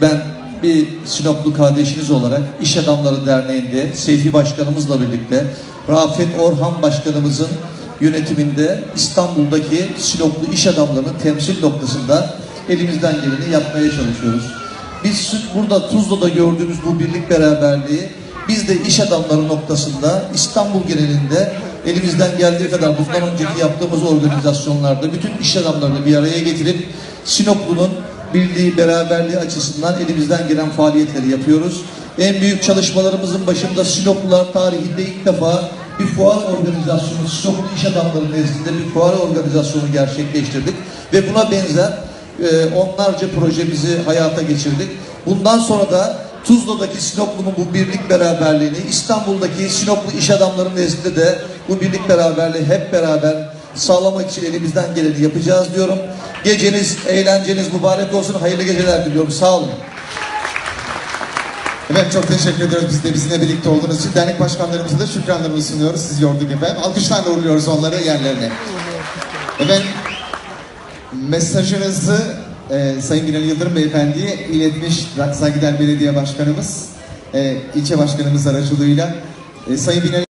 Ben bir Sinoplu kardeşiniz olarak İş Adamları Derneği'nde Seyfi Başkanımızla birlikte Rafet Orhan Başkanımızın yönetiminde İstanbul'daki Sinoplu iş adamlarının temsil noktasında elimizden geleni yapmaya çalışıyoruz. Biz burada Tuzla'da gördüğümüz bu birlik beraberliği biz de iş adamları noktasında İstanbul genelinde elimizden geldiği kadar bundan önceki yaptığımız organizasyonlarda bütün iş adamlarını bir araya getirip Sinoplu'nun birliği, beraberliği açısından elimizden gelen faaliyetleri yapıyoruz. En büyük çalışmalarımızın başında Sinoplular tarihinde ilk defa bir fuar organizasyonu, Sinoplu iş adamları nezdinde bir fuar organizasyonu gerçekleştirdik. Ve buna benzer e, onlarca projemizi hayata geçirdik. Bundan sonra da Tuzla'daki Sinoplu'nun bu birlik beraberliğini, İstanbul'daki Sinoplu iş adamları nezdinde de bu birlik beraberliği hep beraber sağlamak için elimizden geleni yapacağız diyorum. Geceniz, eğlenceniz mübarek olsun. Hayırlı geceler diliyorum. Sağ olun. Efendim çok teşekkür ediyoruz biz de bizimle birlikte olduğunuz için. Dernek başkanlarımıza da şükranlarımızı sunuyoruz. Siz yorduk efendim. Alkışlarla uğurluyoruz onları yerlerine. Efendim mesajınızı e, Sayın Binali Yıldırım Beyefendi'ye iletmiş Saygıdeğer Belediye Başkanımız, e, ilçe başkanımız aracılığıyla. E, Sayın Binali